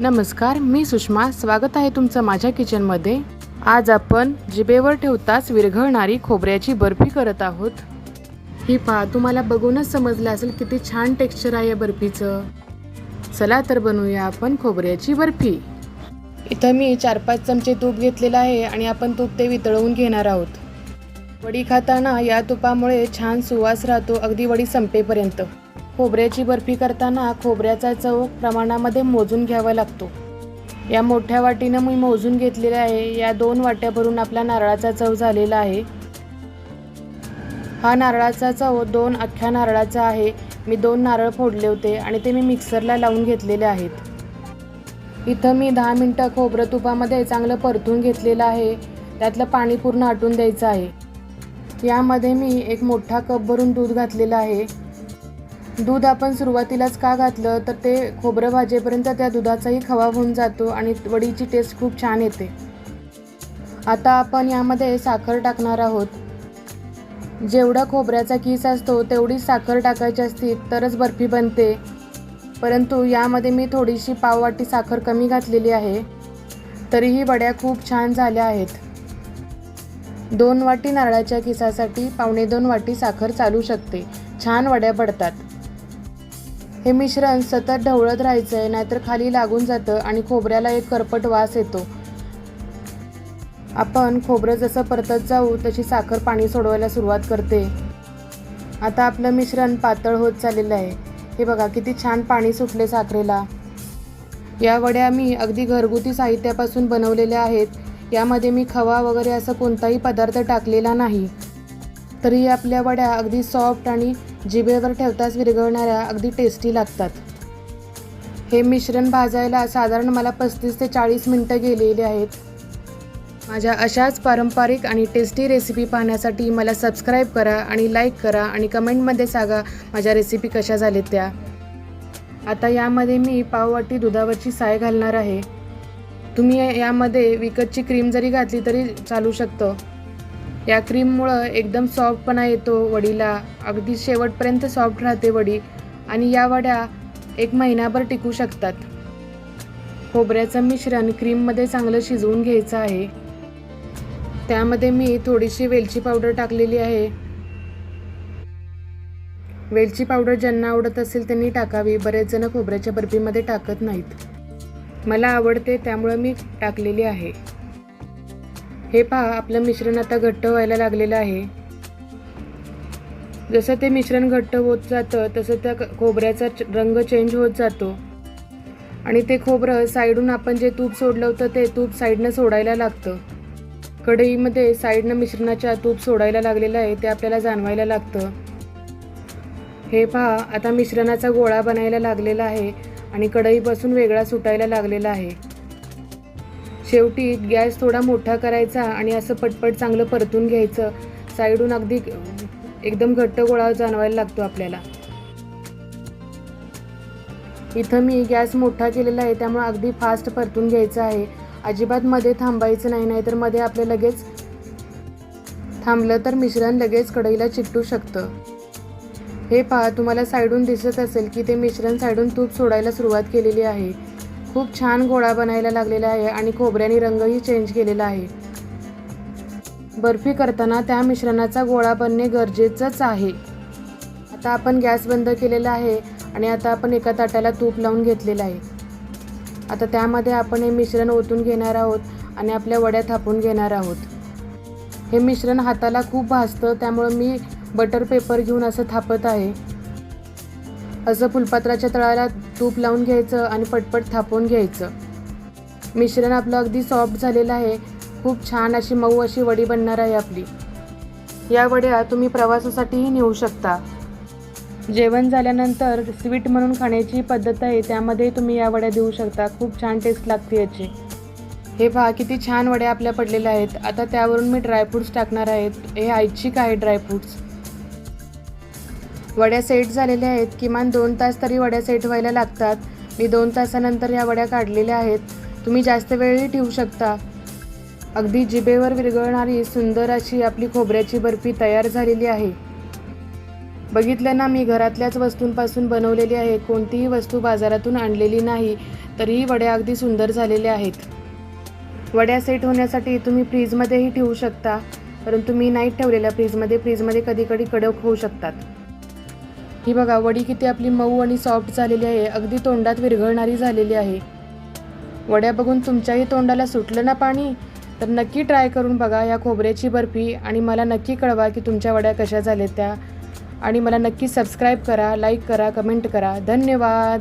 नमस्कार मी सुषमा. स्वागत आहे तुमचं माझ्या किचनमध्ये. आज आपण जिभेवर ठेवताच विरघळणारी खोबऱ्याची बर्फी करत आहोत. ही पहा तुम्हाला बघूनच समजलं असेल किती छान टेक्स्चर आहे या बर्फीचं. चला तर बनवूया आपण खोबऱ्याची बर्फी. इथं मी चार पाच चमचे तूप घेतलेलं आहे आणि आपण तूप ते वितळवून घेणार आहोत. वडी खाताना या तुपामुळे छान सुवास राहतो अगदी वडी संपेपर्यंत. खोबऱ्याची बर्फी करताना खोबऱ्याचा चव प्रमाणामध्ये मोजून घ्यावा लागतो. या मोठ्या वाटीनं मी मोजून घेतलेल्या आहे. या दोन वाट्या भरून आपला नारळाचा चव झालेला आहे. हा नारळाचा चव दोन अख्ख्या नारळाचा आहे. मी दोन नारळ फोडले होते आणि ते मी मिक्सरला लावून घेतलेले आहेत. इथं मी दहा मिनटं खोबरं तुपामध्ये चांगलं परतून घेतलेलं आहे. त्यातलं पाणी पूर्ण आटून द्यायचं आहे. यामध्ये मी एक मोठा कप भरून दूध घातलेलं आहे. दूध आपण सुरुवातीलाच का घातलं तर ते खोबरं भाजेपर्यंत त्या दुधाचाही खवा होऊन जातो आणि वडीची टेस्ट खूप छान येते. आता आपण यामध्ये साखर टाकणार आहोत. जेवढा खोबऱ्याचा किस असतो तेवढीच साखर टाकायची असती तरच बर्फी बनते. परंतु यामध्ये मी थोडीशी पाववाटी साखर कमी घातलेली आहे. तरीही वड्या खूप छान झाल्या आहेत. दोन वाटी नारळाच्या किसासाठी पावणे दोन वाटी साखर चालू शकते. छान वड्या पडतात. हे मिश्रण सतत ढवळत राहायचं आहे नाहीतर खाली लागून जातं आणि खोबऱ्याला एक करपट वास येतो. आपण खोबरं जसं परतत जाऊ तशी साखर पाणी सोडवायला सुरुवात करते. आता आपलं मिश्रण पातळ होत चाललेलं आहे. हे बघा किती छान पाणी सुटले साखरेला. या वड्या मी अगदी घरगुती साहित्यापासून बनवलेल्या आहेत. यामध्ये मी खवा वगैरे असं कोणताही पदार्थ टाकलेला नाही. तरी आपल्या वड्या अगदी सॉफ्ट आणि जिभेवर ठेवताच विरघळणाऱ्या अगदी टेस्टी लागतात. हे मिश्रण भाजायला साधारण मला पस्तीस ते चाळीस मिनटं गेलेली आहेत. माझ्या अशाच पारंपरिक आणि टेस्टी रेसिपी पाहण्यासाठी मला सबस्क्राईब करा आणि लाईक करा आणि कमेंटमध्ये सांगा माझ्या रेसिपी कशा झाल्या त्या. आता यामध्ये मी पाववाटी दुधावरची साय घालणार आहे. तुम्ही यामध्ये विकतची क्रीम जरी घातली तरी चालू शकतं. या क्रीममुळं एकदम सॉफ्टपणा येतो वडीला. अगदी शेवटपर्यंत सॉफ्ट राहते वडी आणि या वड्या एक महिनाभर टिकू शकतात. खोबऱ्याचं मिश्रण क्रीममध्ये चांगलं शिजवून घ्यायचं आहे. त्यामध्ये मी थोडीशी वेलची पावडर टाकलेली आहे. वेलची पावडर ज्यांना आवडत असेल त्यांनी टाकावी. बरेच जण खोबऱ्याच्या बर्फीमध्ये टाकत नाहीत. मला आवडते त्यामुळं मी टाकलेली आहे. हे पहा आपलं मिश्रण आता घट्ट व्हायला लागलेलं आहे. जसं ते मिश्रण घट्ट होत जातं तसं त्या खोबऱ्याचा च- रंग चेंज होत जातो. आणि ते खोबरं साईडून आपण जे तूप सोडलं होतं ते तूप साईडनं सोडायला लागतं. कढईमध्ये साईडनं मिश्रणाच्या तूप सोडायला लागलेलं आहे ते आपल्याला जाणवायला लागतं. हे पहा आता मिश्रणाचा गोळा बनायला लागलेला आहे आणि कढईपासून वेगळा सुटायला लागलेला आहे. शेवटी गॅस थोडा मोठा करायचा आणि असं पटपट चांगलं परतून घ्यायचं. साईडून अगदी एकदम घट्ट गोळा जाणवायला लागतो आपल्याला. इथं मी गॅस मोठा केलेला आहे त्यामुळे अगदी फास्ट परतून घ्यायचं आहे. अजिबात मध्ये थांबायचं नाही नाहीतरमध्ये आपलं लगेच थांबलं तर मिश्रण लगेच कढईला चिकटू शकतं. हे पहा तुम्हाला साईडून दिसत असेल की ते मिश्रण साईडून तूप सोडायला सुरुवात केलेली आहे. खूप छान गोळा बनायला लागलेला आहे आणि खोबऱ्याने रंगही चेंज केलेला आहे. बर्फी करताना त्या मिश्रणाचा गोळा बनणे गरजेचंच आहे. आता आपण गॅस बंद केलेला आहे आणि आता आपण एका ताटाला तूप लावून घेतलेलं आहे. आता त्यामध्ये आपण हे मिश्रण ओतून घेणार आहोत आणि आपल्या वड्या थापून घेणार आहोत. हे मिश्रण हाताला खूप भाजतं त्यामुळं मी बटर पेपर घेऊन असं थापत आहे. असं फुलपात्राच्या तळाला तूप लावून घ्यायचं आणि पटपट थापून घ्यायचं. मिश्रण आपलं अगदी सॉफ्ट झालेलं आहे. खूप छान अशी मऊ अशी वडी बनणार आहे आपली. या वड्या तुम्ही प्रवासासाठीही नेऊ शकता. जेवण झाल्यानंतर स्वीट म्हणून खाण्याची पद्धत आहे त्यामध्ये तुम्ही या वड्या देऊ शकता. खूप छान टेस्ट लागते याची. हे पहा किती छान वड्या आपल्या पडलेल्या आहेत. आता त्यावरून मी ड्रायफ्रूट्स टाकणार आहेत हे ऐच्छिक आहे ड्रायफ्रूट्स वड्या सेट झालेल्या आहेत. किमान दोन तास तरी वड्या सेट व्हायला लागतात. मी दोन तासानंतर या वड्या काढलेल्या आहेत. तुम्ही जास्त वेळही ठेवू शकता. अगदी जिभेवर विरघळणारी सुंदर अशी आपली खोबऱ्याची बर्फी तयार झालेली आहे. बघितलं ना मी घरातल्याच वस्तूंपासून बनवलेली आहे. कोणतीही वस्तू बाजारातून आणलेली नाही तरीही वड्या अगदी सुंदर झालेल्या आहेत. वड्या सेट होण्यासाठी तुम्ही फ्रीजमध्येही ठेवू शकता परंतु मी नाही ठेवलेल्या फ्रीजमध्ये. फ्रीजमध्ये कधी कधी कडक होऊ शकतात. ही बघा वडी किती आपली मऊ आणि सॉफ्ट झालेली आहे. अगदी तोंडात विरघळणारी झालेली आहे. वड्या बघून तुमच्याही तोंडाला सुटलं ना पाणी? तर नक्की ट्राय करून बघा या खोबऱ्याची बर्फी आणि मला नक्की कळवा की तुमच्या वड्या कशा झाल्या त्या. आणि मला नक्की सबस्क्राईब करा लाईक करा कमेंट करा. धन्यवाद!